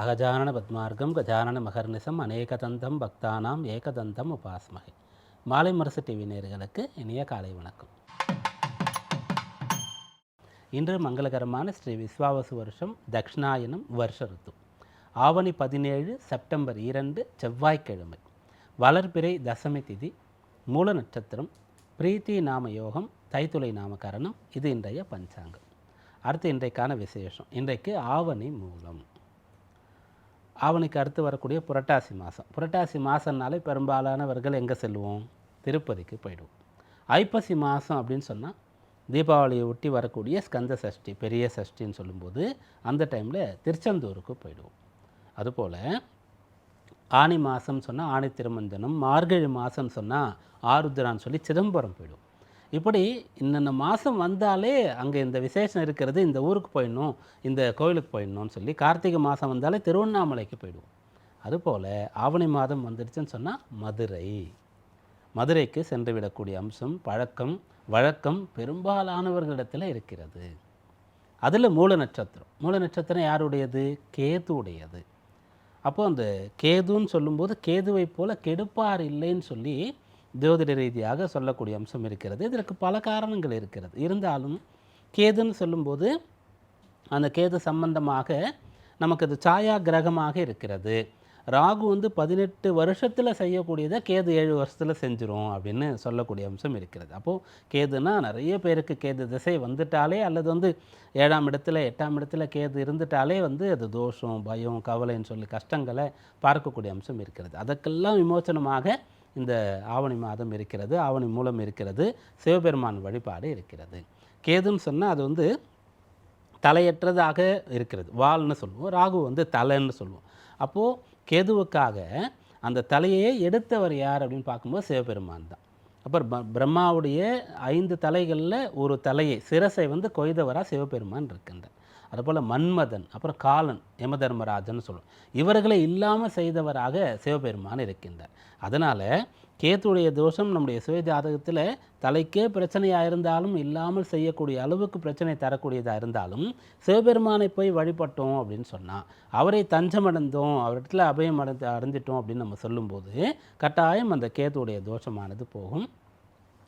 அகஜானன பத்மார்க்கம் கஜானன மகர்நிசம் அநேகதந்தம் பக்தானாம் ஏகதந்தம் உபாஸ்மகை மாலை முரசு டிவி நேர்களுக்கு இனிய காலை வணக்கம். இன்று மங்களகரமான ஸ்ரீ விஸ்வாவசு வருஷம் தக்ஷணாயனம் வருஷ ருத்து. ஆவணி பதினேழு செப்டம்பர் இரண்டு செவ்வாய்க்கிழமை. வளர்பிறை தசமி திதி மூல நட்சத்திரம் பிரீத்தி நாம யோகம் தைத்துளை நாமகரணம் இது இன்றைய பஞ்சாங்கம். அடுத்து இன்றைக்கான விசேஷம் இன்றைக்கு ஆவணி மூலம். ஆவணிக்கு அடுத்து வரக்கூடிய புரட்டாசி மாதம். புரட்டாசி மாதம்னாலே பெரும்பாலானவர்கள் எங்கே செல்வோம் திருப்பதிக்கு போயிடுவோம். ஐப்பசி மாதம் அப்படின்னு சொன்னால் தீபாவளியை ஒட்டி வரக்கூடிய ஸ்கந்த சஷ்டி பெரிய சஷ்டின்னு சொல்லும்போது அந்த டைமில் திருச்செந்தூருக்கு போயிடுவோம். அதுபோல் ஆனி மாதம் சொன்னால் ஆணி திருமஞ்சனம் மார்கழி மாதம் சொன்னால் ஆருத்ரான்னு சொல்லி சிதம்பரம் போயிடும் இப்படி இன்னென்ன மாதம் வந்தாலே அங்கே இந்த விசேஷம் இருக்கிறது இந்த ஊருக்கு போயிடணும் இந்த கோயிலுக்கு போயிடணும்னு சொல்லி கார்த்திகை மாதம் வந்தாலே திருவண்ணாமலைக்கு போயிடுவோம். அதுபோல் ஆவணி மாதம் வந்துடுச்சுன்னு சொன்னால் மதுரை. மதுரைக்கு சென்று விடக்கூடிய அம்சம் பழக்கம் வழக்கம் பெரும்பாலானவர்களிடத்தில் இருக்கிறது. அதில் மூல நட்சத்திரம். மூல நட்சத்திரம் யாருடையது? கேதுவுடையது. அப்போது அந்த கேதுன்னு சொல்லும்போது கேதுவை போல் கெடுப்பார் இல்லைன்னு சொல்லி ஜோதிட ரீதியாக சொல்லக்கூடிய அம்சம் இருக்கிறது. இதற்கு பல காரணங்கள் இருக்கிறது. இருந்தாலும் கேதுன்னு சொல்லும்போது அந்த கேது சம்பந்தமாக நமக்கு அது சாயா கிரகமாக இருக்கிறது. ராகு வந்து பதினெட்டு வருஷத்தில் செய்யக்கூடியதை கேது ஏழு வருஷத்தில் செஞ்சிரும் அப்படின்னு சொல்லக்கூடிய அம்சம் இருக்கிறது. அப்போது கேதுனா நிறைய பேருக்கு கேது திசை வந்துட்டாலே அல்லது வந்து ஏழாம் இடத்துல எட்டாம் இடத்துல கேது இருந்துட்டாலே வந்து அது தோஷம் பயம் கவலைன்னு சொல்லி கஷ்டங்களை பார்க்கக்கூடிய அம்சம் இருக்கிறது. அதற்கெல்லாம் விமோச்சனமாக இந்த ஆவணி மாதம் இருக்கிறது ஆவணி மூலம் இருக்கிறது சிவபெருமான் வழிபாடு இருக்கிறது. கேதுன்னு சொன்னால் அது வந்து தலையற்றதாக இருக்கிறது. வால்னு சொல்லுவோம் ராகு வந்து தலைன்னு சொல்லுவோம். அப்போது கேதுவுக்காக அந்த தலையை எடுத்தவர் யார் அப்படின்னு பார்க்கும்போது சிவபெருமான் தான். அப்புறம் ப பிரம்மாவுடைய ஐந்து தலைகளில் ஒரு தலையை சிரசை வந்து கொய்தவராக சிவபெருமான் இருக்கின்றார். அதுபோல் மன்மதன் அப்புறம் காலன் யமதர்மராஜன் சொல்லுவோம். இவர்களை இல்லாமல் செய்தவராக சிவபெருமான் இருக்கின்றார். அதனால் கேத்துடைய தோஷம் நம்முடைய சுய ஜாதகத்தில் தலைக்கே பிரச்சனையாக இருந்தாலும் இல்லாமல் செய்யக்கூடிய அளவுக்கு பிரச்சனை தரக்கூடியதாக இருந்தாலும் சிவபெருமானை போய் வழிபட்டோம் அப்படின்னு சொன்னால் அவரை தஞ்சமடைந்தோம் அவரிடத்துல அபயம் அடைந்து அடைஞ்சிட்டோம் அப்படின்னு நம்ம சொல்லும்போது கட்டாயம் அந்த கேத்துடைய தோஷமானது போகும்.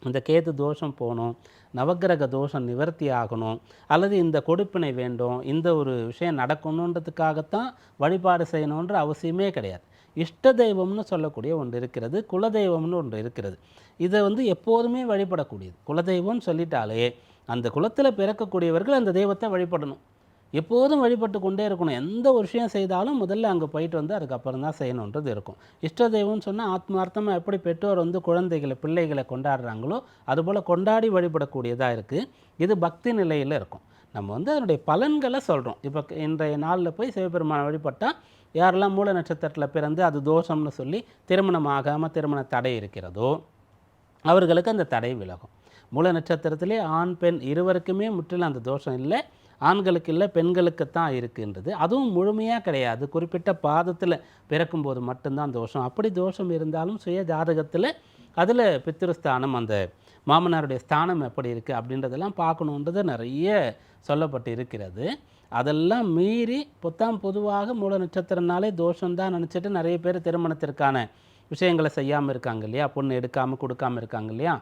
இந்த கேது தோஷம் போகணும் நவக்கிரக தோஷம் நிவர்த்தி ஆகணும் அல்லது இந்த கொடுப்பினை வேண்டும் இந்த ஒரு விஷயம் நடக்கணுன்றதுக்காகத்தான் வழிபாடு செய்யணுன்ற அவசியமே கிடையாது. இஷ்ட தெய்வம்னு சொல்லக்கூடிய ஒன்று இருக்கிறது குலதெய்வம்னு ஒன்று இருக்கிறது. இதை வந்து எப்போதுமே வழிபடக்கூடியது. குலதெய்வம்னு சொல்லிட்டாலே அந்த குலத்தில் பிறக்கக்கூடியவர்கள் அந்த தெய்வத்தை வழிபடணும். எப்போதும் வழிபட்டு கொண்டே இருக்கணும். எந்த ஒரு விஷயம் செய்தாலும் முதல்ல அங்கே போயிட்டு வந்து அதுக்கப்புறம் தான் செய்யணுன்றது இருக்கும். இஷ்ட தெய்வம்னு சொன்னால் ஆத்மார்த்தமாக எப்படி பெற்றோர் வந்து குழந்தைகளை பிள்ளைகளை கொண்டாடுறாங்களோ அதுபோல் கொண்டாடி வழிபடக்கூடியதாக இருக்குது இது பக்தி நிலையில் இருக்கும். நம்ம வந்து அதனுடைய பலன்களை சொல்கிறோம் இப்போ இன்றைய நாளில் போய் சிவபெருமானை வழிபட்டால் யாரெல்லாம் மூல நட்சத்திரத்தில் பிறந்து அது தோஷம்னு சொல்லி திருமணம் ஆகாமல் திருமண தடை இருக்கிறதோ அவர்களுக்கு அந்த தடை விலகும். மூல நட்சத்திரத்திலே ஆண் பெண் இருவருக்குமே முற்றிலும் அந்த தோஷம் இல்லை. ஆண்களுக்கு இல்லை பெண்களுக்கு தான் இருக்குன்றது. அதுவும் முழுமையாக கிடையாது. குறிப்பிட்ட பாதத்தில் பிறக்கும்போது மட்டும்தான் தோஷம். அப்படி தோஷம் இருந்தாலும் சுய ஜாதகத்தில் அதில் பித்திருஸ்தானம் அந்த மாமனாருடைய ஸ்தானம் எப்படி இருக்குது அப்படின்றதெல்லாம் பார்க்கணுன்றது நிறைய சொல்லப்பட்டு இருக்கிறது அதெல்லாம் மீறி புத்தாம் பொதுவாக மூல நட்சத்திரனாலே தோஷம்தான் நினச்சிட்டு நிறைய பேர் திருமணத்திற்கான விஷயங்களை செய்யாமல் இருக்காங்க இல்லையா? பொண்ணு எடுக்காமல் கொடுக்காமல் இருக்காங்க இல்லையா?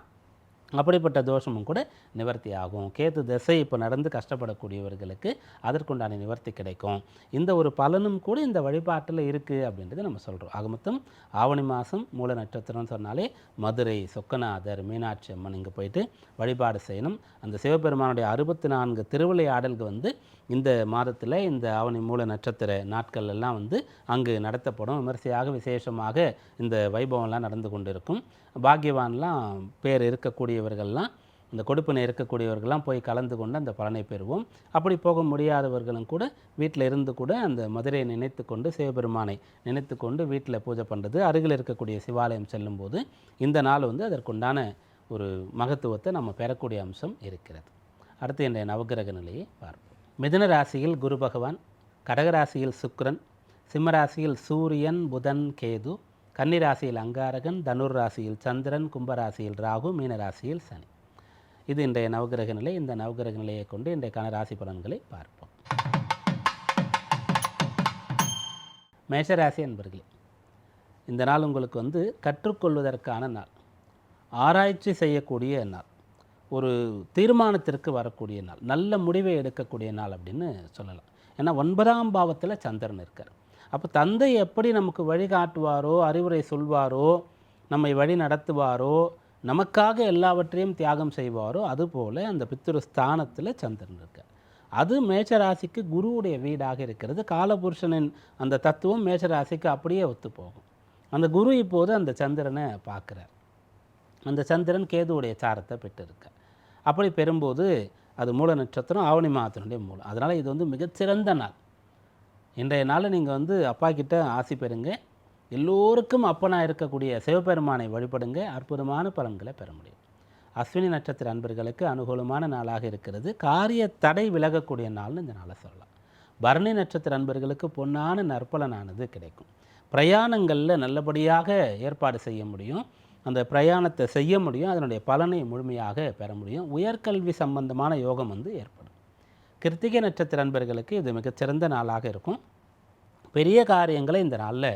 அப்படிப்பட்ட தோஷமும் கூட நிவர்த்தி ஆகும் கேத்து திசை இப்போ நடந்து கஷ்டப்படக்கூடியவர்களுக்கு அதற்குண்டான நிவர்த்தி கிடைக்கும். இந்த ஒரு பலனும் கூட இந்த வழிபாட்டில் இருக்குது அப்படின்றத நம்ம சொல்கிறோம் ஆக மொத்தம் ஆவணி மாதம் மூல நட்சத்திரம்னு சொன்னாலே மதுரை சொக்கநாதர் மீனாட்சி அம்மன் இங்கே போயிட்டு வழிபாடு செய்யணும். அந்த சிவபெருமானுடைய அறுபத்தி நான்கு திருவிளையாடல்கள் வந்து இந்த மாதத்தில் இந்த ஆவணி மூல நட்சத்திர நாட்கள் எல்லாம் வந்து அங்கு நடத்தப்படும். விமர்சையாக விசேஷமாக இந்த வைபவம்லாம் நடந்து கொண்டு இருக்கும் பாக்கியவான்லாம் பேர் இருக்கக்கூடியவர்கள்லாம் இந்த கொடுப்பினை இருக்கக்கூடியவர்கள்லாம் போய் கலந்து கொண்டு அந்த பலனை பெறுவோம். அப்படி போக முடியாதவர்களும் கூட வீட்டில் இருந்து கூட அந்த மதுரையை நினைத்து கொண்டு சிவபெருமானை நினைத்து கொண்டு வீட்டில் பூஜை பண்ணுறது அருகில் இருக்கக்கூடிய சிவாலயம் செல்லும்போது இந்த நாள் வந்து அதற்குண்டான ஒரு மகத்துவத்தை நம்ம பெறக்கூடிய அம்சம் இருக்கிறது. அடுத்து இன்றைய நவகிரக நிலையை பார்ப்போம். மிதுன ராசியில் குரு பகவான் கடகராசியில் சுக்கரன் சிம்மராசியில் சூரியன் புதன் கேது கன்னிராசியில் அங்காரகன் தனுர் ராசியில் சந்திரன் கும்பராசியில் ராகு மீனராசியில் சனி. இது இன்றைய நவகிரக நிலை. இந்த நவகிரக நிலையை கொண்டு இன்றைக்கான ராசி பலன்களை பார்ப்போம். மேஷராசி என்பர்களே இந்த நாள் உங்களுக்கு வந்து கற்றுக்கொள்வதற்கான நாள். ஆராய்ச்சி செய்யக்கூடிய நாள். ஒரு தீர்மானத்திற்கு வரக்கூடிய நாள் நல்ல முடிவை எடுக்கக்கூடிய நாள் அப்படின்னு சொல்லலாம். ஏன்னா ஒன்பதாம் பாவத்தில் சந்திரன் இருக்கார். அப்போ தந்தை எப்படி நமக்கு வழிகாட்டுவாரோ அறிவுரை சொல்வாரோ நம்மை வழி நடத்துவாரோ நமக்காக எல்லாவற்றையும் தியாகம் செய்வாரோ அதுபோல் அந்த பித்திரு ஸ்தானத்தில் சந்திரன் இருக்கார். அது மேஷராசிக்கு குருவுடைய வீடாக இருக்கிறது. காலபுருஷனின் அந்த தத்துவம் மேஷராசிக்கு அப்படியே ஒத்து போகும். அந்த குரு இப்போது அந்த சந்திரனை பார்க்குறார். அந்த சந்திரன் கேதுவுடைய சாரத்தை பெற்றிருக்கார். அப்படி பெறும்போது அது மூல நட்சத்திரம் ஆவணி மாதத்தினுடைய மூலம். அதனால் இது வந்து மிகச்சிறந்த நாள். இன்றைய நாளில் நீங்கள் வந்து அப்பா கிட்ட ஆசி பெறுங்க. எல்லோருக்கும் அப்பனாக இருக்கக்கூடிய சிவபெருமானை வழிபடுங்க. அற்புதமான பலன்களை பெற முடியும். அஸ்வினி நட்சத்திர அன்பர்களுக்கு அனுகூலமான நாளாக இருக்கிறது. காரிய தடை விலகக்கூடிய நாள்னு இந்த நாளை சொல்லலாம். பரணி நட்சத்திர அன்பர்களுக்கு பொன்னான நற்பலனானது கிடைக்கும். பிரயாணங்களில் நல்லபடியாக ஏற்பாடு செய்ய முடியும். அந்த பிரயாணத்தை செய்ய முடியும் அதனுடைய பலனை முழுமையாக பெற முடியும். உயர்கல்வி சம்பந்தமான யோகம் வந்து ஏற்படும். கிருத்திகை நட்சத்திர நண்பர்களுக்கு இது மிகச்சிறந்த நாளாக இருக்கும். பெரிய காரியங்களை இந்த நாளில்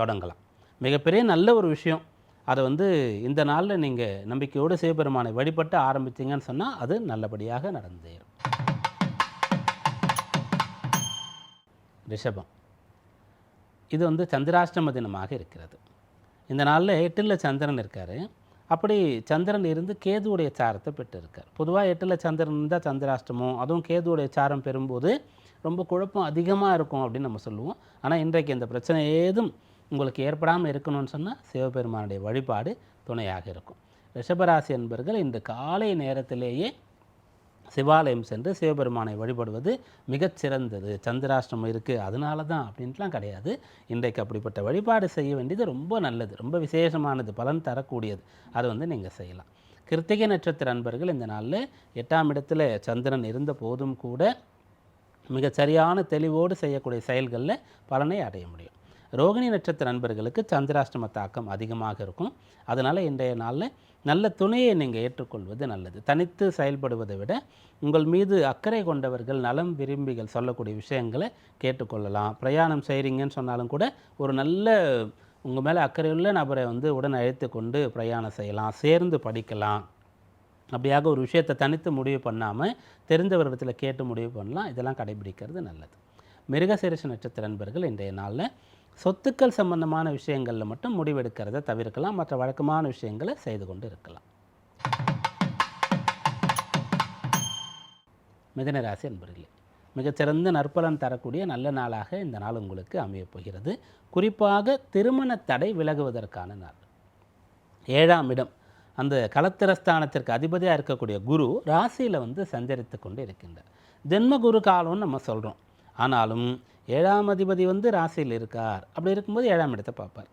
தொடங்கலாம். மிகப்பெரிய நல்ல ஒரு விஷயம். அதை வந்து இந்த நாளில் நீங்கள் நம்பிக்கையோடு சிவபெருமானை வழிபட்டு ஆரம்பித்தீங்கன்னு சொன்னால் அது நல்லபடியாக நடந்தேரும் ரிஷபம். இது வந்து சந்திராஷ்டம தினமாக இருக்கிறது. இந்த நாளில் எட்டில் சந்திரன் இருக்கார். அப்படி சந்திரன் இருந்து கேதுவுடைய சாரத்தை பெற்றிருக்கார். பொதுவாக எட்டில் சந்திரன் இருந்தால் சந்திராஷ்டமம் அதுவும் கேதுவுடைய சாரம் பெறும்போது ரொம்ப குழப்பம் அதிகமாக இருக்கும் அப்படின்னு நம்ம சொல்லுவோம். ஆனால் இன்றைக்கு இந்த பிரச்சனை ஏதும் உங்களுக்கு ஏற்படாமல் இருக்கணும்னு சொன்னால் சிவபெருமானுடைய வழிபாடு துணையாக இருக்கும். ரிஷபராசி என்பர்கள் இன்று காலை நேரத்திலேயே சிவாலயம் சென்று சிவபெருமானை வழிபடுவது மிகச்சிறந்தது சந்திராஷ்டிரமம் சந்திராஷ்டமம் இருக்குது அதனால தான் அப்படின்ட்டுலாம் கிடையாது. இன்றைக்கு அப்படிப்பட்ட வழிபாடு செய்ய வேண்டியது ரொம்ப நல்லது ரொம்ப விசேஷமானது பலன் தரக்கூடியது. அதை வந்து நீங்கள் செய்யலாம். கிருத்திகை நட்சத்திர அன்பர்கள் இந்த நாளில் எட்டாம் இடத்துல சந்திரன் இருந்த போதும் கூட மிகச் சரியான தெளிவோடு செய்யக்கூடிய செயல்களில் பலனை அடைய முடியும். ரோகிணி நட்சத்திர நண்பர்களுக்கு சந்திராஷ்டம தாக்கம் அதிகமாக இருக்கும். அதனால் இன்றைய நாளில் நல்ல துணையை நீங்கள் ஏற்றுக்கொள்வது நல்லது. தனித்து செயல்படுவதை விட உங்கள் மீது அக்கறை கொண்டவர்கள் நலம் விரும்பிகள் சொல்லக்கூடிய விஷயங்களை கேட்டுக்கொள்ளலாம். பிரயாணம் செய்கிறீங்கன்னு சொன்னாலும் கூட ஒரு நல்ல உங்கள் மேலே அக்கறையுள்ள நபரை வந்து உடன் அழைத்து கொண்டு பிரயாணம் செய்யலாம். சேர்ந்து படிக்கலாம். அப்படியாக ஒரு விஷயத்தை தனித்து முடிவு பண்ணாமல் தெரிந்தவரிடத்தில் கேட்டு முடிவு பண்ணலாம். இதெல்லாம் கடைபிடிக்கிறது நல்லது. மிருகசீரிஷ நட்சத்திர நண்பர்கள் இன்றைய நாளில் சொத்துக்கள் சம்பந்தமான விஷயங்களில் மட்டும் முடிவெடுக்கிறத தவிர்க்கலாம். மற்ற வழக்கமான விஷயங்களை செய்து கொண்டு இருக்கலாம். மிதனராசி என்பர்களே மிகச்சிறந்த நற்பலன் தரக்கூடிய நல்ல நாளாக இந்த நாள் உங்களுக்கு அமையப் போகிறது. குறிப்பாக திருமண தடை விலகுவதற்கான நாள். ஏழாம் இடம் அந்த கலத்திரஸ்தானத்திற்கு அதிபதியாக இருக்கக்கூடிய குரு ராசியில் வந்து சஞ்சரித்து கொண்டு இருக்கின்றார். ஜென்ம குரு காலம்னு நம்ம சொல்கிறோம் ஆனாலும் ஏழாம் அதிபதி வந்து ராசியில் இருக்கார். அப்படி இருக்கும்போது ஏழாம் இடத்தை பார்ப்பார்.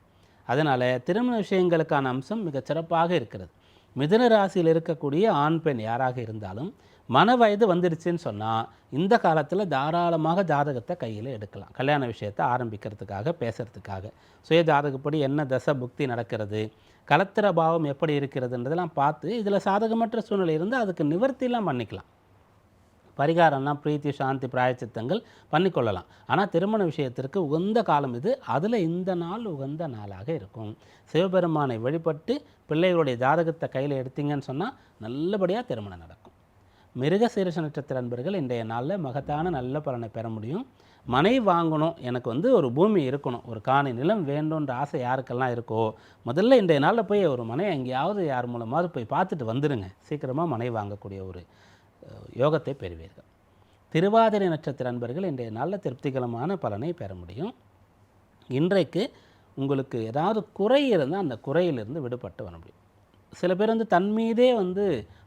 அதனால் திருமண விஷயங்களுக்கான அம்சம் மிகச் சிறப்பாக இருக்கிறது. மிதுன ராசியில் இருக்கக்கூடிய ஆண் பெண் யாராக இருந்தாலும் மன வயது வந்துடுச்சுன்னு சொன்னால் இந்த காலத்தில் தாராளமாக ஜாதகத்தை கையில் எடுக்கலாம். கல்யாண விஷயத்தை ஆரம்பிக்கிறதுக்காக பேசுகிறதுக்காக சுய ஜாதகப்படி என்ன தசை புக்தி நடக்கிறது கலத்திர பாவம் எப்படி இருக்கிறதுன்றதெல்லாம் பார்த்து இதில் சாதகமற்ற சூழ்நிலை இருந்தால் அதுக்கு நிவர்த்திலாம் பண்ணிக்கலாம். பரிகாரம்லாம் பிரீத்தி சாந்தி பிராயச்சித்தங்கள் பண்ணிக்கொள்ளலாம். ஆனால் திருமண விஷயத்திற்கு உகந்த காலம் இது. அதில் இந்த நாள் உகந்த நாளாக இருக்கும். சிவபெருமானை வழிபட்டு பிள்ளைகளுடைய ஜாதகத்தை கையில் எடுத்தீங்கன்னு சொன்னால் நல்லபடியாக திருமணம் நடக்கும். மிருக சீரச நட்சத்திர அன்பர்கள் இன்றைய நாளில் மகத்தான நல்ல பலனை பெற முடியும். மனை வாங்கணும். எனக்கு வந்து ஒரு பூமி இருக்கணும். ஒரு காணி நிலம் வேண்டும்ன்ற ஆசை யாருக்கெல்லாம் இருக்கோ முதல்ல இன்றைய நாளில் போய் ஒரு மனை எங்கேயாவது யார் மூலமாவது போய் பார்த்துட்டு வந்துடுங்க சீக்கிரமாக மனை வாங்கக்கூடிய ஒரு யோகத்தை பெறுவீர்கள். திருவாதிரை நட்சத்திர அன்பர்கள் இன்றைய நல்ல திருப்திகரமான பலனை பெற முடியும். இன்றைக்கு உங்களுக்கு ஏதாவது குறை இருந்தால் அந்த குறையிலிருந்து விடுபட்டு வர முடியும். சில பேர் வந்து தன் மீதே வந்து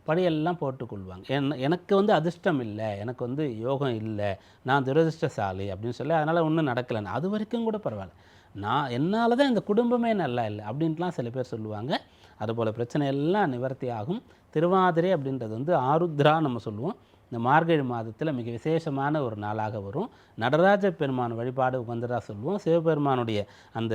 படையெல்லாம் போட்டுக்கொள்வாங்க என் எனக்கு வந்து அதிர்ஷ்டம் இல்லை எனக்கு வந்து யோகம் இல்லை நான் துரதிர்ஷ்டசாலி அப்படின்னு சொல்லி அதனால் ஒன்றும் நடக்கலைன்னு அது வரைக்கும் கூட பரவாயில்ல. நான் என்னால் தான் இந்த குடும்பமே நல்லா இல்லை அப்படின்ட்டுலாம் சில பேர் சொல்லுவாங்க. அதுபோல் பிரச்சனை எல்லாம் நிவர்த்தி ஆகும். திருவாதிரை அப்படின்றது வந்து ஆருத்ரா நம்ம சொல்லுவோம். இந்த மார்கழி மாதத்தில் மிக விசேஷமான ஒரு நாளாக வரும். நடராஜ பெருமான் வழிபாடு உகந்ததாக சொல்லுவோம். சிவபெருமானுடைய அந்த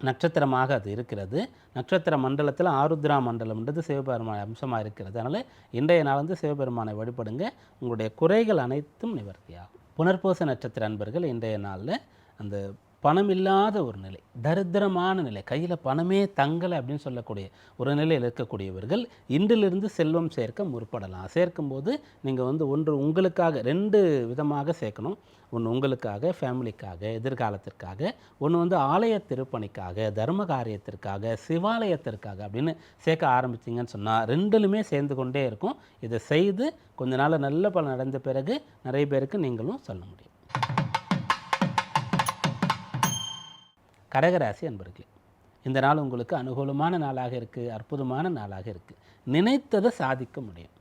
நட்சத்திரமாக அது இருக்கிறது. நட்சத்திர மண்டலத்தில் ஆருத்ரா மண்டலம்ன்றது சிவபெருமான அம்சமாக இருக்கிறது. அதனால் இன்றைய நாள் வந்து சிவபெருமானை வழிபடுங்க. உங்களுடைய குறைகள் அனைத்தும் நிவர்த்தியாகும். புனர்பூச நட்சத்திர அன்பர்கள் இன்றைய நாளில் அந்த பணம் இல்லாத ஒரு நிலை தரித்திரமான நிலை கையில் பணமே தங்கலை அப்படின்னு சொல்லக்கூடிய ஒரு நிலையில் இருக்கக்கூடியவர்கள் இன்றிலிருந்து செல்வம் சேர்க்க முற்படலாம். சேர்க்கும்போது நீங்கள் வந்து ஒன்று உங்களுக்காக ரெண்டு விதமாக சேர்க்கணும். ஒன்று உங்களுக்காக ஃபேமிலிக்காக எதிர்காலத்திற்காக. ஒன்று வந்து ஆலய திருப்பணிக்காக தர்ம காரியத்திற்காக சிவாலயத்திற்காக அப்படின்னு சேர்க்க ஆரம்பிச்சிங்கன்னு சொன்னால் ரெண்டுலுமே சேர்ந்து கொண்டே இருக்கும். இதை செய்து கொஞ்ச நாள் நல்ல பலன் அடைந்த பிறகு நிறைய பேருக்கு நீங்களும் சொல்ல முடியும். கடகராசி அன்பர்களே இந்த நாள் உங்களுக்கு அனுகூலமான நாளாக இருக்குது அற்புதமான நாளாக இருக்குது நினைத்ததை சாதிக்க முடியும்.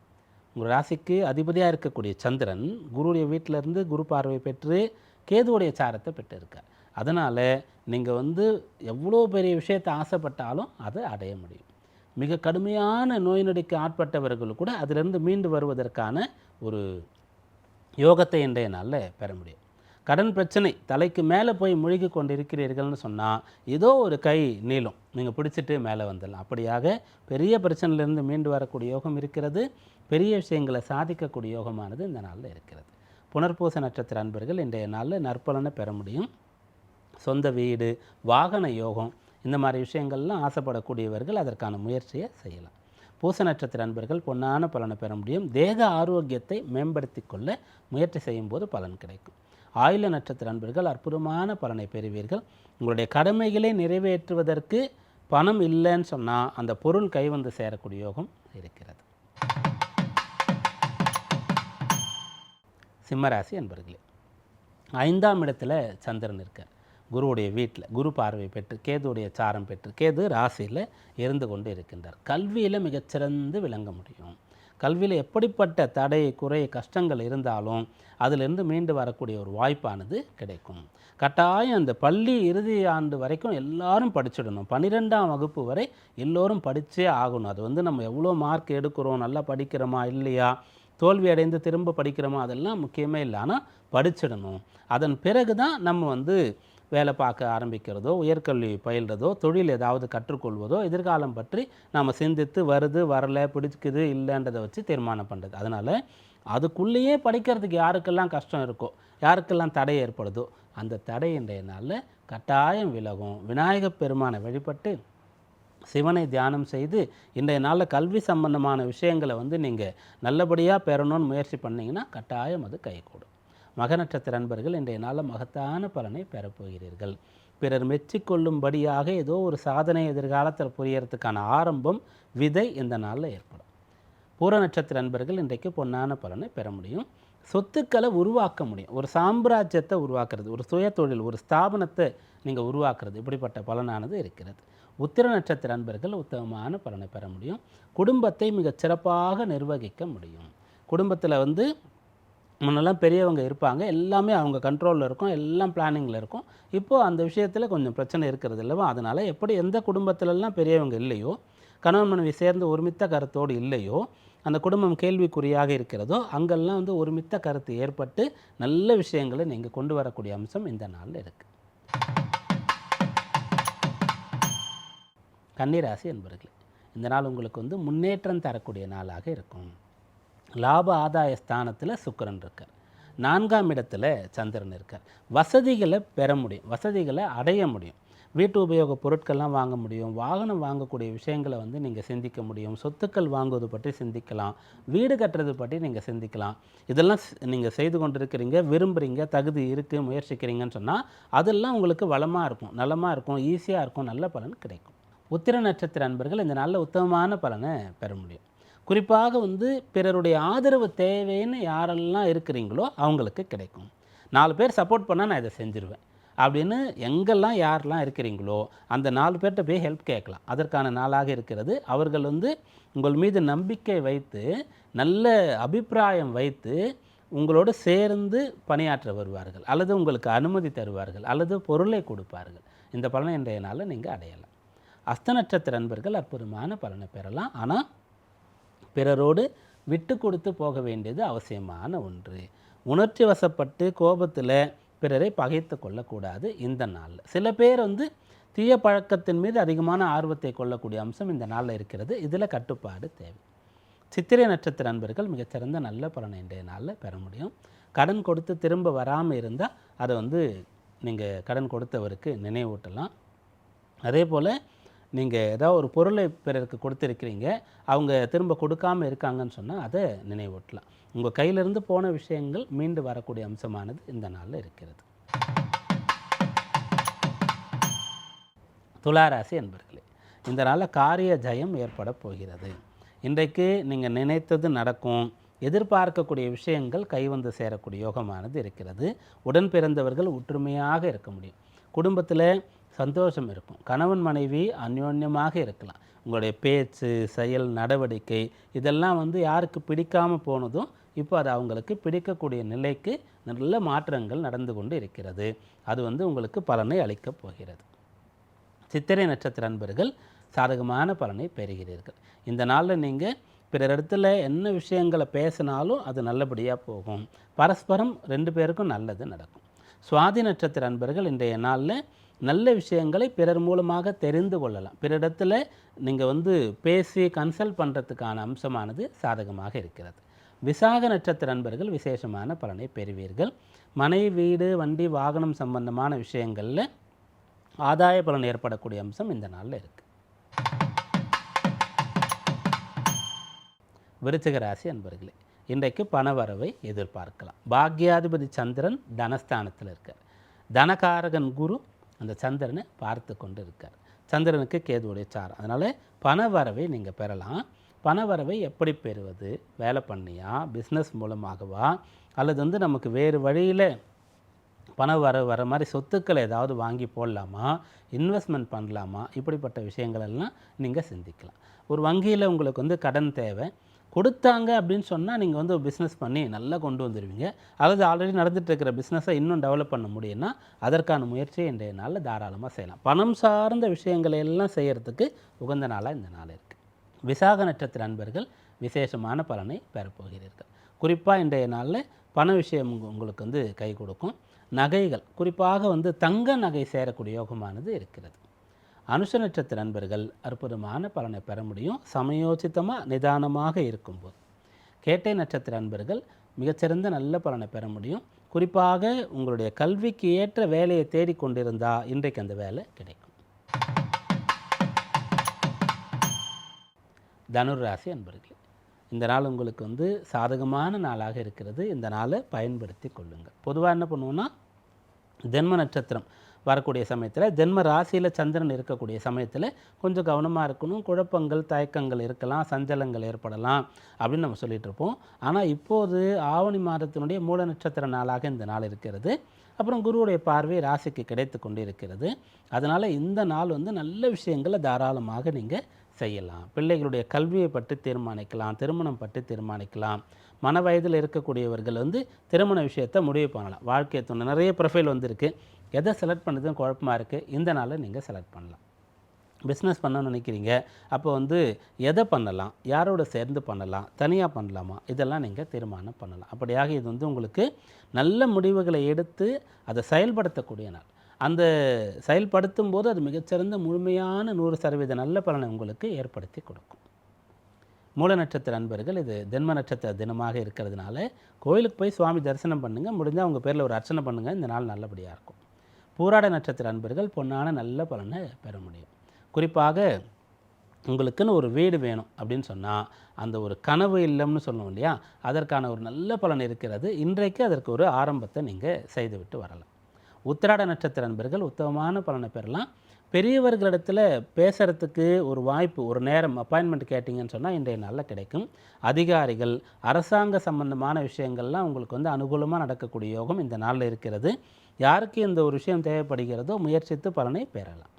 உங்கள் ராசிக்கு அதிபதியாக இருக்கக்கூடிய சந்திரன் குருடைய வீட்டிலேருந்து குரு பார்வை பெற்று கேதுவுடைய சாரத்தை பெற்றிருக்கார். அதனால் நீங்கள் வந்து எவ்வளோ பெரிய விஷயத்தை ஆசைப்பட்டாலும் அதை அடைய முடியும். மிக கடுமையான நோய் நொடிக்கு ஆட்பட்டவர்கள் கூட அதிலிருந்து மீண்டு வருவதற்கான ஒரு யோகத்தை இன்றைய நாளில் பெற முடியும். கடன் பிரச்சனை தலைக்கு மேலே போய் முழுகி கொண்டு இருக்கிறீர்கள்னு சொன்னால் ஏதோ ஒரு கை நீளும். நீங்கள் பிடிச்சிட்டு மேலே வந்துடலாம். அப்படியாக பெரிய பிரச்சனையிலிருந்து மீண்டு வரக்கூடிய யோகம் இருக்கிறது. பெரிய விஷயங்களை சாதிக்கக்கூடிய யோகமானது இந்த நாளில் இருக்கிறது. புனர்பூச நட்சத்திர அன்பர்கள் இன்றைய நாளில் நற்பலனை பெற முடியும். சொந்த வீடு வாகன யோகம் இந்த மாதிரி விஷயங்கள்லாம் ஆசைப்படக்கூடியவர்கள் அதற்கான முயற்சியை செய்யலாம். பூச நட்சத்திர அன்பர்கள் பொன்னான பலனை பெற முடியும். தேக ஆரோக்கியத்தை மேம்படுத்தி கொள்ள முயற்சி செய்யும்போது பலன் கிடைக்கும். ஆயுள நட்சத்திர அன்பர்கள் அற்புதமான பலனை பெறுவீர்கள். உங்களுடைய கடமைகளை நிறைவேற்றுவதற்கு பணம் இல்லைன்னு சொன்னால் அந்த பொருள் கை வந்து சேரக்கூடிய யோகம் இருக்கிறது. சிம்மராசி அன்பர்களே ஐந்தாம் இடத்துல சந்திரன் இருக்கார். குருவுடைய வீட்டில் குரு பார்வை பெற்று கேதுடைய சாரம் பெற்று கேது ராசியில் இருந்து கொண்டு இருக்கின்றார். கல்வியில் மிகச்சிறந்து விளங்க முடியும். கல்வியில் எப்படிப்பட்ட தடை குறை கஷ்டங்கள் இருந்தாலும் அதிலிருந்து மீண்டு வரக்கூடிய ஒரு வாய்ப்பானது கிடைக்கும். கட்டாயம் அந்த பள்ளி இறுதி ஆண்டு வரைக்கும் எல்லாரும் படிச்சிடணும். பன்னிரெண்டாம் வகுப்பு வரை எல்லோரும் படித்தே ஆகணும். அது வந்து நம்ம எவ்வளோ மார்க் எடுக்கிறோம் நல்லா படிக்கிறோமா இல்லையா? தோல்வி அடைந்து திரும்ப படிக்கிறோமா? அதெல்லாம் முக்கியமே இல்லை. ஆனால் படிச்சிடணும். அதன் பிறகு தான் நம்ம வந்து வேலை பார்க்க ஆரம்பிக்கிறதோ உயர்கல்வி பயில்றதோ தொழில் ஏதாவது கற்றுக்கொள்வதோ எதிர்காலம் பற்றி நாம் சிந்தித்து வருது வரல பிடிக்குது இல்லைன்றதை வச்சு தீர்மானம் பண்ணுறது அதனால் அதுக்குள்ளேயே படிக்கிறதுக்கு யாருக்கெல்லாம் கஷ்டம் இருக்கோ யாருக்கெல்லாம் தடை ஏற்படுதோ அந்த தடை இன்றைய நாளில் கட்டாயம் விலகும். விநாயகப் பெருமானை வழிபட்டு சிவனை தியானம் செய்து இன்றைய நாளில் கல்வி சம்பந்தமான விஷயங்களை வந்து நீங்கள் நல்லபடியாக பெறணும்னு முயற்சி பண்ணிங்கன்னா கட்டாயம் அது கைகூடும். மக நட்சத்திர அன்பர்கள் இன்றைய நாளில் மகத்தான பலனை பெறப்போகிறீர்கள் பிறர் மெச்சிக்கொள்ளும்படியாக ஏதோ ஒரு சாதனை எதிர்காலத்தில் புரியறதுக்கான ஆரம்பம் விதை இந்த நாளில் ஏற்படும். பூர நட்சத்திர அன்பர்கள் இன்றைக்கு பொன்னான பலனை பெற முடியும். சொத்துக்களை உருவாக்க முடியும். ஒரு சாம்ராஜ்யத்தை உருவாக்குறது ஒரு சுய தொழில் ஒரு ஸ்தாபனத்தை நீங்கள் உருவாக்குறது இப்படிப்பட்ட பலனானது இருக்கிறது. உத்திர நட்சத்திர அன்பர்கள் உத்தமமான பலனை பெற முடியும். குடும்பத்தை மிகச் சிறப்பாக நிர்வகிக்க முடியும். குடும்பத்தில் வந்து முன்னெல்லாம் பெரியவங்க இருப்பாங்க. எல்லாமே அவங்க கண்ட்ரோலில் இருக்கும். எல்லாம் பிளானிங்கில் இருக்கும். இப்போது அந்த விஷயத்தில் கொஞ்சம் பிரச்சனை இருக்கிறது இல்லவா? அதனால் எப்படி எந்த குடும்பத்திலலாம் பெரியவங்க இல்லையோ கணவன் மனைவி சேர்ந்து ஒருமித்த கருத்தோடு இல்லையோ அந்த குடும்பம் கேள்விக்குறியாக இருக்கிறதோ அங்கெல்லாம் வந்து ஒருமித்த கருத்து ஏற்பட்டு நல்ல விஷயங்களை நீங்கள் கொண்டு வரக்கூடிய அம்சம் இந்த நாளில் இருக்குது கன்னிராசி என்பர்களே இந்த நாள் உங்களுக்கு வந்து முன்னேற்றம் தரக்கூடிய நாளாக இருக்கும். லாப ஆதாய ஸ்தானத்தில் சுக்கரன் இருக்கார். நான்காம் இடத்துல சந்திரன் இருக்கார். வசதிகளை பெற முடியும். வசதிகளை அடைய முடியும். வீட்டு உபயோக பொருட்கள்லாம் வாங்க முடியும். வாகனம் வாங்கக்கூடிய விஷயங்களை வந்து நீங்கள் சிந்திக்க முடியும். சொத்துக்கள் வாங்குவது பற்றி சிந்திக்கலாம். வீடு கட்டுறது பற்றி நீங்கள் சிந்திக்கலாம். இதெல்லாம் நீங்கள் செய்து கொண்டிருக்கிறீங்க விரும்புகிறீங்க தகுதி இருக்குது முயற்சிக்கிறீங்கன்னு சொன்னால் அதெல்லாம் உங்களுக்கு வளமாக இருக்கும் நலமாக இருக்கும் ஈஸியாக இருக்கும் நல்ல பலன் கிடைக்கும். உத்திர நட்சத்திர அன்பர்கள் இந்த நல்ல உத்தமமான பலனை பெற முடியும். குறிப்பாக வந்து பிறருடைய ஆதரவு தேவைன்னு யாரெல்லாம் இருக்கிறீங்களோ அவங்களுக்கு கிடைக்கும். நாலு பேர் சப்போர்ட் பண்ணால் நான் இதை செஞ்சுருவேன். அப்படின்னு எங்கெல்லாம் யாரெல்லாம் இருக்கிறீங்களோ அந்த நாலு பேர்கிட்ட போய் ஹெல்ப் கேட்கலாம். அதற்கான நாளாக இருக்கிறது. அவர்கள் வந்து உங்கள் மீது நம்பிக்கை வைத்து நல்ல அபிப்பிராயம் வைத்து உங்களோடு சேர்ந்து பணியாற்ற வருவார்கள். அல்லது உங்களுக்கு அனுமதி தருவார்கள். அல்லது பொருளை கொடுப்பார்கள். இந்த பலனை இன்றைய நாளில் நீங்கள் அடையலாம். அஸ்த நட்சத்திர நண்பர்கள் அற்புதமான பலனை பெறலாம். ஆனால் பிறரோடு விட்டு கொடுத்து போக வேண்டியது அவசியமான ஒன்று. உணர்ச்சி வசப்பட்டு கோபத்தில் பிறரை பகைத்து கொள்ளக்கூடாது இந்த நாளில் சில பேர் வந்து தீய பழக்கத்தின் மீது அதிகமான ஆர்வத்தை கொள்ளக்கூடிய அம்சம் இந்த நாளில் இருக்கிறது. இதில் கட்டுப்பாடு தேவை. சித்திரை நட்சத்திர அன்பர்கள் மிகச்சிறந்த நல்ல பலனை இன்றைய நாளில் பெற முடியும். கடன் கொடுத்து திரும்ப வராமல் இருந்தால் அதை வந்து நீங்கள் கடன் கொடுத்தவருக்கு நினைவூட்டலாம். அதே போல் நீங்கள் ஏதாவது ஒரு பொருளை பிறருக்கு கொடுத்துருக்கிறீங்க அவங்க திரும்ப கொடுக்காம இருக்காங்கன்னு சொன்னால் அதை நினைவூட்டலாம். உங்கள் கையிலிருந்து போன விஷயங்கள் மீண்டு வரக்கூடிய அம்சமானது இந்த நாளில் இருக்கிறது. துளாராசி என்பர்களே இந்த நாளில் காரிய ஜெயம் ஏற்பட போகிறது. இன்றைக்கு நீங்கள் நினைத்தது நடக்கும் எதிர்பார்க்கக்கூடிய விஷயங்கள் கைவந்து சேரக்கூடிய யோகமானது இருக்கிறது. உடன் பிறந்தவர்கள் ஒற்றுமையாக இருக்க முடியும். குடும்பத்தில் சந்தோஷம் இருக்கும். கணவன் மனைவி அந்யோன்யமாக இருக்கலாம். உங்களுடைய பேச்சு செயல் நடவடிக்கை இதெல்லாம் வந்து யாருக்கு பிடிக்காமல் போனதும் இப்போ அது அவங்களுக்கு பிடிக்கக்கூடிய நிலைக்கு நல்ல மாற்றங்கள் நடந்து கொண்டு இருக்கிறது. அது வந்து உங்களுக்கு பலனை அளிக்கப் போகிறது. சித்திரை நட்சத்திர அன்பர்கள் சாதகமான பலனை பெறுகிறீர்கள். இந்த நாளில் நீங்கள் பிறரிடத்துல என்ன விஷயங்களை பேசினாலும் அது நல்லபடியாக போகும். பரஸ்பரம் ரெண்டு பேருக்கும் நல்லது நடக்கும். சுவாதி நட்சத்திர அன்பர்கள் இன்றைய நாளில் நல்ல விஷயங்களை பிறர் மூலமாக தெரிந்து கொள்ளலாம். பிறரிடத்தில் நீங்கள் வந்து பேசி கன்சல்ட் பண்ணுறதுக்கான அம்சமானது சாதகமாக இருக்கிறது. விசாக நட்சத்திர அன்பர்கள் விசேஷமான பலனை பெறுவீர்கள். மனை வீடு வண்டி வாகனம் சம்பந்தமான விஷயங்களில் ஆதாய பலன் ஏற்படக்கூடிய அம்சம் இந்த நாளில் இருக்குது விருச்சிக ராசி அன்பர்களே இன்றைக்கு பணவரவை எதிர்பார்க்கலாம். பாக்யாதிபதி சந்திரன் தனஸ்தானத்தில் இருக்கார். தனகாரகன் குரு அந்த சந்திரனை பார்த்து கொண்டு இருக்கார் சந்திரனுக்கு கேதுவுடைய சார் அதனால் பணவரவை நீங்கள் பெறலாம். பணவரவை எப்படி பெறுவது? வேலை பண்ணியா? பிஸ்னஸ் மூலமாகவா? அல்லது வந்து நமக்கு வேறு வழியில் பணம் வர வர மாதிரி சொத்துக்களை ஏதாவது வாங்கி போடலாமா? இன்வெஸ்ட்மெண்ட் பண்ணலாமா? இப்படிப்பட்ட விஷயங்களெல்லாம் நீங்கள் சிந்திக்கலாம். ஒரு வங்கியில் உங்களுக்கு வந்து கடன் தேவை. கொடுத்தாங்க அப்படின்னு சொன்னால் நீங்கள் வந்து ஒரு பிஸ்னஸ் பண்ணி நல்லா கொண்டு வந்துடுவீங்க அதாவது ஆல்ரெடி நடந்துகிட்டு இருக்கிற பிஸ்னஸை இன்னும் டெவலப் பண்ண முடியும்னா அதற்கான முயற்சியை இன்றைய நாளில் தாராளமாக செய்யலாம். பணம் சார்ந்த விஷயங்களை எல்லாம் செய்கிறதுக்கு உகந்த நாளாக இந்த நாள் இருக்குது விசாக நட்சத்திர நண்பர்கள் விசேஷமான பலனை பெறப்போகிறீர்கள் குறிப்பாக இன்றைய நாளில் பண விஷயம் உங்களுக்கு வந்து கை கொடுக்கும். நகைகள் குறிப்பாக வந்து தங்க நகை சேரக்கூடிய யோகமானது இருக்கிறது. அனுஷ நட்சத்திர நண்பர்கள் அற்புதமான பலனை பெற முடியும். சமயோசித்தமாக நிதானமாக இருக்கும்போது. கேட்டை நட்சத்திர நண்பர்கள் மிகச்சிறந்த நல்ல பலனை பெற முடியும். குறிப்பாக உங்களுடைய கல்விக்கு ஏற்ற வேலையை தேடிக்கொண்டிருந்தால் இன்றைக்கு அந்த வேலை கிடைக்கும். தனுர் ராசி அன்பர்களே இந்த நாள் உங்களுக்கு வந்து சாதகமான நாளாக இருக்கிறது. இந்த நாளை பயன்படுத்தி கொள்ளுங்கள். பொதுவாக என்ன பண்ணுவோன்னா ஜென்ம நட்சத்திரம் வரக்கூடிய சமயத்தில் ஜென்ம ராசியில் சந்திரன் இருக்கக்கூடிய சமயத்தில் கொஞ்சம் கவனமாக இருக்கணும். குழப்பங்கள் தயக்கங்கள் இருக்கலாம் சஞ்சலங்கள் ஏற்படலாம் அப்படின்னு நம்ம சொல்லிட்டு இருப்போம். ஆனால் இப்போது ஆவணி மாதத்தினுடைய மூல நட்சத்திர நாளாக இந்த நாள் இருக்கிறது. அப்புறம் குருவுடைய பார்வை ராசிக்கு கிடைத்து கொண்டு இருக்கிறது அதனால் இந்த நாள் வந்து நல்ல விஷயங்களை தாராளமாக நீங்கள் செய்யலாம். பிள்ளைகளுடைய கல்வியை பற்றி தீர்மானிக்கலாம் திருமணம் பற்றி தீர்மானிக்கலாம். மன வயதில் இருக்கக்கூடியவர்கள் வந்து திருமண விஷயத்தை முடிவு பண்ணலாம். வாழ்க்கை துணை நிறைய ப்ரொஃபைல் வந்திருக்கு. எதை செலக்ட் பண்ணுறதுன்னு குழப்பமாக இருக்குது இந்த நாளில் நீங்கள் செலக்ட் பண்ணலாம். பிஸ்னஸ் பண்ணணும்னு நினைக்கிறீங்க. அப்போ வந்து எதை பண்ணலாம்? யாரோட சேர்ந்து பண்ணலாம்? தனியாக பண்ணலாமா? இதெல்லாம் நீங்கள் தீர்மானம் பண்ணலாம். அப்படியாக இது வந்து உங்களுக்கு நல்ல முடிவுகளை எடுத்து அதை செயல்படுத்தக்கூடிய நாள். அந்த செயல்படுத்தும் போது அது மிகச்சிறந்த முழுமையான நூறு சதவீத நல்ல பலனை உங்களுக்கு ஏற்படுத்தி கொடுக்கும். மூல நட்சத்திர அன்பர்கள் இது ஜென்ம நட்சத்திர தினமாக இருக்கிறதுனால கோயிலுக்கு போய் சுவாமி தரிசனம் பண்ணுங்கள் முடிஞ்சால் அவங்க பேரில் ஒரு அர்ச்சனை பண்ணுங்கள் இந்த நாள் நல்லபடியாக இருக்கும். பூராட நட்சத்திர அன்பர்கள் பொன்னான நல்ல பலனை பெற முடியும். குறிப்பாக உங்களுக்குன்னு ஒரு வீடு வேணும் அப்படின்னு சொன்னால் அந்த ஒரு கனவு இல்லம்னு சொல்லுவோம் இல்லையா? அதற்கான ஒரு நல்ல பலன் இருக்கிறது. இன்றைக்கு அதற்கு ஒரு ஆரம்பத்தை நீங்கள் செய்துவிட்டு வரலாம். உத்திராட நட்சத்திர அன்பர்கள் உத்தமமான பலனை பெறலாம். பெரியவர்களிடத்தில் பேசுகிறதுக்கு ஒரு வாய்ப்பு ஒரு நேரம் அப்பாயின்மெண்ட் கேட்டிங்கன்னு சொன்னால் இன்றைய நாளில் கிடைக்கும். அதிகாரிகள் அரசாங்க சம்பந்தமான விஷயங்கள்லாம் உங்களுக்கு வந்து அனுகூலமாக நடக்கக்கூடிய யோகம் இந்த நாளில் இருக்கிறது. யாருக்கு இந்த ஒரு விஷயம் தேவைப்படுகிறதோ முயற்சித்து பலனை பெறலாம்.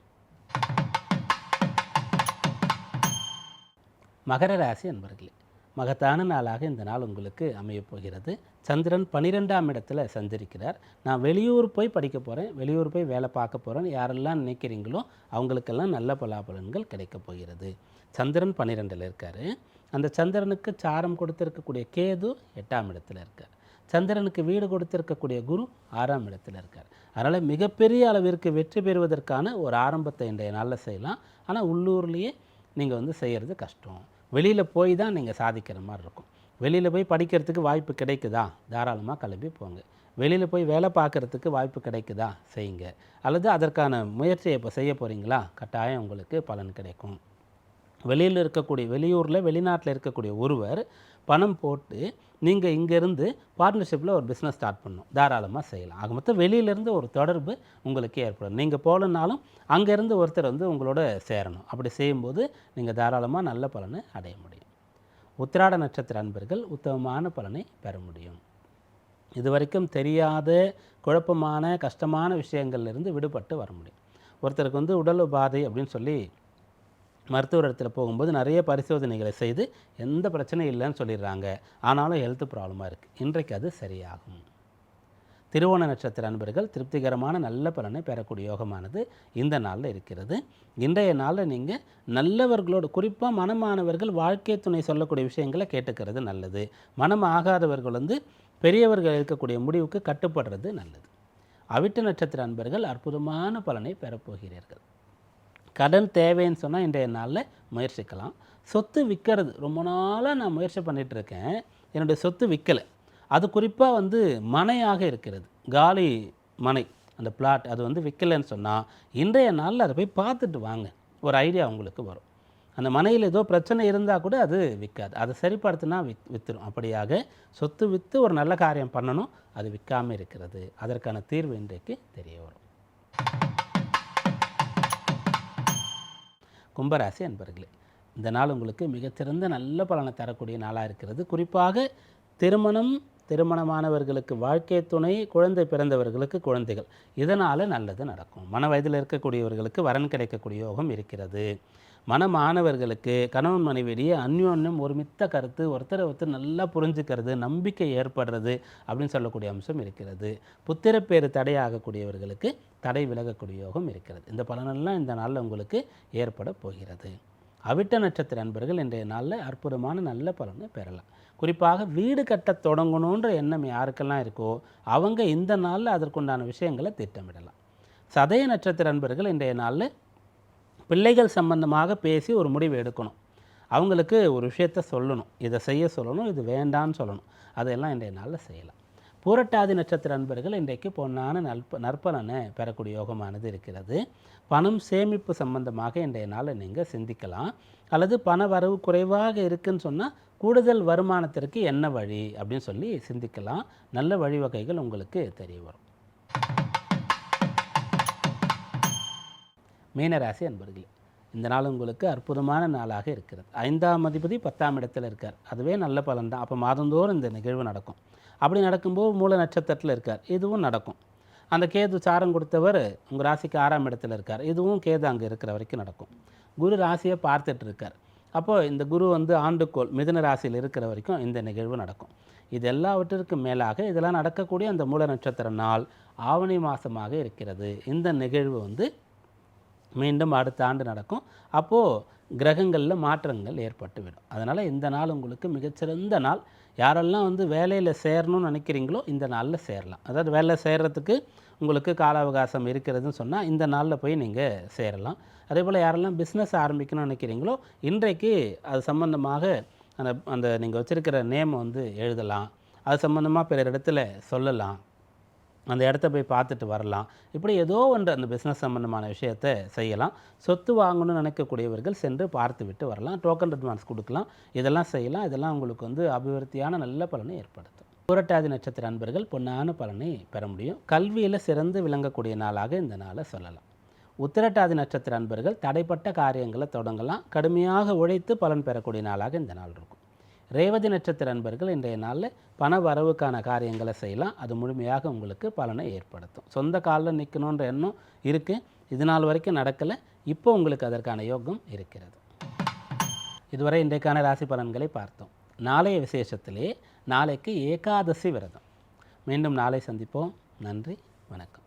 மகர ராசி அன்பர்களே மகத்தான நாளாக இந்த நாள் உங்களுக்கு அமையப் போகிறது. சந்திரன் பன்னிரெண்டாம் இடத்துல சஞ்சரிக்கிறார். நான் வெளியூர் போய் படிக்க போகிறேன் வெளியூர் போய் வேலை பார்க்க போகிறேன் யாரெல்லாம் நினைக்கிறீங்களோ அவங்களுக்கெல்லாம் நல்ல பலாபலன்கள் கிடைக்கப் போகிறது. சந்திரன் பன்னிரெண்டில் இருக்கார். அந்த சந்திரனுக்கு சாரம் கொடுத்துருக்கக்கூடிய கேது எட்டாம் இடத்துல இருக்கார். சந்திரனுக்கு வீடு கொடுத்திருக்கக்கூடிய குரு ஆறாம் இடத்துல இருக்கார். அதனால் மிகப்பெரிய அளவிற்கு வெற்றி பெறுவதற்கான ஒரு ஆரம்பத்தை இன்றைய நாளில் செய்யலாம். ஆனால் உள்ளூர்லேயே நீங்கள் வந்து செய்கிறது கஷ்டம். வெளியில் போய் தான் நீங்கள் சாதிக்கிற மாதிரி இருக்கும். வெளியில் போய் படிக்கிறதுக்கு வாய்ப்பு கிடைக்குதா? தாராளமாக கிளம்பி போங்க. வெளியில் போய் வேலை பார்க்குறதுக்கு வாய்ப்பு கிடைக்குதா? செய்யுங்க. அல்லது அதற்கான முயற்சியை இப்போ செய்ய போகிறீங்களா கட்டாயம் உங்களுக்கு பலன் கிடைக்கும். வெளியில் இருக்கக்கூடிய வெளியூரில் வெளிநாட்டில் இருக்கக்கூடிய ஒருவர் பணம் போட்டு நீங்கள் இங்கேருந்து பார்ட்னர்ஷிப்பில் ஒரு பிஸ்னஸ் ஸ்டார்ட் பண்ணும் தாராளமாக செய்யலாம். ஆக மொத்தம் வெளியிலேருந்து ஒரு தொடர்பு உங்களுக்கு ஏற்படும். நீங்கள் போகலனாலும் அங்கேருந்து ஒருத்தர் வந்து உங்களோட சேரணும். அப்படி செய்யும்போது நீங்கள் தாராளமாக நல்ல பலனை அடைய முடியும். உத்திராட நட்சத்திர அன்பர்கள் உத்தமமான பலனை பெற முடியும். இதுவரைக்கும் தெரியாத குழப்பமான கஷ்டமான விஷயங்கள்லேருந்து விடுபட்டு வர முடியும். ஒருத்தருக்கு வந்து உடல் உபாதை அப்படின்னு சொல்லி மருத்துவர் இடத்துல போகும்போது நிறைய பரிசோதனைகளை செய்து எந்த பிரச்சனையும் இல்லைன்னு சொல்லிடுறாங்க. ஆனாலும் ஹெல்த் ப்ராப்ளமாக இருக்குது இன்றைக்கு அது சரியாகும். திருவோண நட்சத்திர அன்பர்கள் திருப்திகரமான நல்ல பலனை பெறக்கூடிய யோகமானது இந்த நாளில் இருக்கிறது. இன்றைய நாளில் நீங்கள் நல்லவர்களோடு குறிப்பாக மனமானவர்கள் வாழ்க்கை துணை சொல்லக்கூடிய விஷயங்களை கேட்டுக்கிறது நல்லது. மனம் ஆகாதவர்கள் வந்து பெரியவர்கள் இருக்கக்கூடிய முடிவுக்கு கட்டுப்படுறது நல்லது. அவிட்ட நட்சத்திர அன்பர்கள் அற்புதமான பலனை பெறப்போகிறீர்கள் கடன் தேவைன்னு சொன்னால் இன்றைய நாளில் முயற்சிக்கலாம். சொத்து விற்கிறது ரொம்ப நாளாக நான் முயற்சி பண்ணிகிட்ருக்கேன் என்னுடைய சொத்து விற்கலை அது குறிப்பாக வந்து மனையாக இருக்கிறது. காலி மனை அந்த பிளாட் அது வந்து விற்கலைன்னு சொன்னால் இன்றைய நாளில் அதை போய் பார்த்துட்டு வாங்க. ஒரு ஐடியா உங்களுக்கு வரும். அந்த மனையில் ஏதோ பிரச்சனை இருந்தால் கூட அது விற்காது அதை சரிப்படுத்தினா வித் விற்றுரும் அப்படியாக சொத்து விற்று ஒரு நல்ல காரியம் பண்ணணும். அது விற்காமல் இருக்கிறது. அதற்கான தீர்வு இன்றைக்கு தெரிய வரும். கும்பராசி அன்பர்களே இந்த நாள் உங்களுக்கு மிகச்சிறந்த நல்ல பலனை தரக்கூடிய நாளாக இருக்கிறது. குறிப்பாக திருமணம் திருமணமானவர்களுக்கு வாழ்க்கை துணை குழந்தை பிறந்தவர்களுக்கு குழந்தைகள். இதனால் நல்லது நடக்கும். மன வயதில் இருக்கக்கூடியவர்களுக்கு வரன் கிடைக்கக்கூடிய யோகம் இருக்கிறது. மனமானவர்களுக்கு கணவன் மனைவியிடையே அந்யோன்யம் ஒருமித்த கருத்து ஒருத்தரை ஒருத்தர் நல்லா புரிஞ்சுக்கிறது நம்பிக்கை ஏற்படுறது அப்படின்னு சொல்லக்கூடிய அம்சம் இருக்கிறது. புத்திரப்பேறு தடையாகக்கூடியவர்களுக்கு தடை விலகக்கூடிய யோகம் இருக்கிறது. இந்த பலனெல்லாம் இந்த நாளில் உங்களுக்கு ஏற்பட போகிறது. அவிட்ட நட்சத்திர அன்பர்கள் இன்றைய நாளில் அற்புதமான நல்ல பலனை பெறலாம். குறிப்பாக வீடு கட்ட தொடங்கணுன்ற எண்ணம் யாருக்கெல்லாம் இருக்கோ அவங்க இந்த நாளில் அதற்குண்டான விஷயங்களை திட்டமிடலாம். சதய நட்சத்திர அன்பர்கள் இன்றைய நாளில் பிள்ளைகள் சம்பந்தமாக பேசி ஒரு முடிவு எடுக்கணும். அவங்களுக்கு ஒரு விஷயத்த சொல்லணும். இதை செய்ய சொல்லணும். இது வேண்டான்னு சொல்லணும். அதையெல்லாம் இன்றைய நாளில் செய்யலாம். பூரட்டாதி நட்சத்திர அன்பர்கள் இன்றைக்கு பொன்னான நற்ப நற்பலனை பெறக்கூடிய யோகமானது இருக்கிறது. பணம் சேமிப்பு சம்பந்தமாக இன்றைய நாளில் நீங்கள் சிந்திக்கலாம். அல்லது பண வரவு குறைவாக இருக்குன்னு சொன்னால் கூடுதல் வருமானத்திற்கு என்ன வழி அப்படின்னு சொல்லி சிந்திக்கலாம். நல்ல வழிவகைகள் உங்களுக்கு தெரிய வரும். மீனராசி அன்பர்களே இந்த நாள் உங்களுக்கு அற்புதமான நாளாக இருக்கிறது. ஐந்தாம் அதிபதி பத்தாம் இடத்தில் இருக்கார். அதுவே நல்ல பலன் தான் அப்போ மாதந்தோறும் இந்த நிகழ்வு நடக்கும். அப்படி நடக்கும்போது மூல நட்சத்திரத்தில் இருக்கார். இதுவும் நடக்கும். அந்த கேது சாரம் கொடுத்தவர் உங்கள் ராசிக்கு ஆறாம் இடத்துல இருக்கார். இதுவும் கேது அங்கே இருக்கிற வரைக்கும் நடக்கும். குரு ராசியை பார்த்துட்டு இருக்கார். அப்போது இந்த குரு வந்து ஆண்டுக்கோள் மிதுன ராசியில் இருக்கிற வரைக்கும் இந்த நிகழ்வு நடக்கும். இது எல்லாவற்றிற்கும் மேலாக இதெல்லாம் நடக்கக்கூடிய அந்த மூல நட்சத்திர நாள் ஆவணி மாதமாக இருக்கிறது. இந்த நிகழ்வு வந்து மீண்டும் அடுத்த ஆண்டு நடக்கும். அப்போது கிரகங்களில் மாற்றங்கள் ஏற்பட்டுவிடும். அதனால் இந்த நாள் உங்களுக்கு மிகச்சிறந்த நாள். யாரெல்லாம் வந்து வேலையில் சேரணும்னு நினைக்கிறீங்களோ இந்த நாளில் சேரலாம். அதாவது வேலை சேர்கிறதுக்கு உங்களுக்கு கால அவகாசம் இருக்கிறதுன்னு சொன்னால் இந்த நாளில் போய் நீங்கள் சேரலாம். அதே போல் யாரெல்லாம் பிஸ்னஸ் ஆரம்பிக்கணும்னு நினைக்கிறீங்களோ இன்றைக்கு அது சம்மந்தமாக அந்த அந்த நீங்கள் வச்சுருக்கிற நேம் வந்து எழுதலாம். அது சம்மந்தமாக பிறர் இடத்துல சொல்லலாம். அந்த இடத்த போய் பார்த்துட்டு வரலாம். இப்படி ஏதோ ஒன்று அந்த பிஸ்னஸ் சம்மந்தமான விஷயத்தை செய்யலாம். சொத்து வாங்கணும்னு நினைக்கக்கூடியவர்கள் சென்று பார்த்து விட்டு வரலாம். டோக்கன் அட்வான்ஸ் கொடுக்கலாம். இதெல்லாம் செய்யலாம். இதெல்லாம் உங்களுக்கு வந்து அபிவிருத்தியான நல்ல பலனை ஏற்படுத்தும். புரட்டாதி நட்சத்திர அன்பர்கள் பொன்னான பலனை பெற முடியும். கல்வியில் சிறந்து விளங்கக்கூடிய நாளாக இந்த நாளை சொல்லலாம். உத்திரட்டாதி நட்சத்திர அன்பர்கள் தடைப்பட்ட காரியங்களை தொடங்கலாம். கடுமையாக உழைத்து பலன் பெறக்கூடிய நாளாக இந்த நாள் இருக்கும். ரேவதி நட்சத்திர அன்பர்கள் இன்றைய நாளில் பண வரவுக்கான காரியங்களை செய்யலாம். அது முழுமையாக உங்களுக்கு பலனை ஏற்படுத்தும். சொந்த காலில் நிற்கணுன்ற எண்ணம் இருக்குது இது நாள் வரைக்கும் நடக்கலை. இப்போ உங்களுக்கு அதற்கான யோகம் இருக்கிறது. இதுவரை இன்றைக்கான ராசி பலன்களை பார்த்தோம். நாளைய விசேஷத்திலே நாளைக்கு ஏகாதசி விரதம். மீண்டும் நாளை சந்திப்போம். நன்றி. வணக்கம்.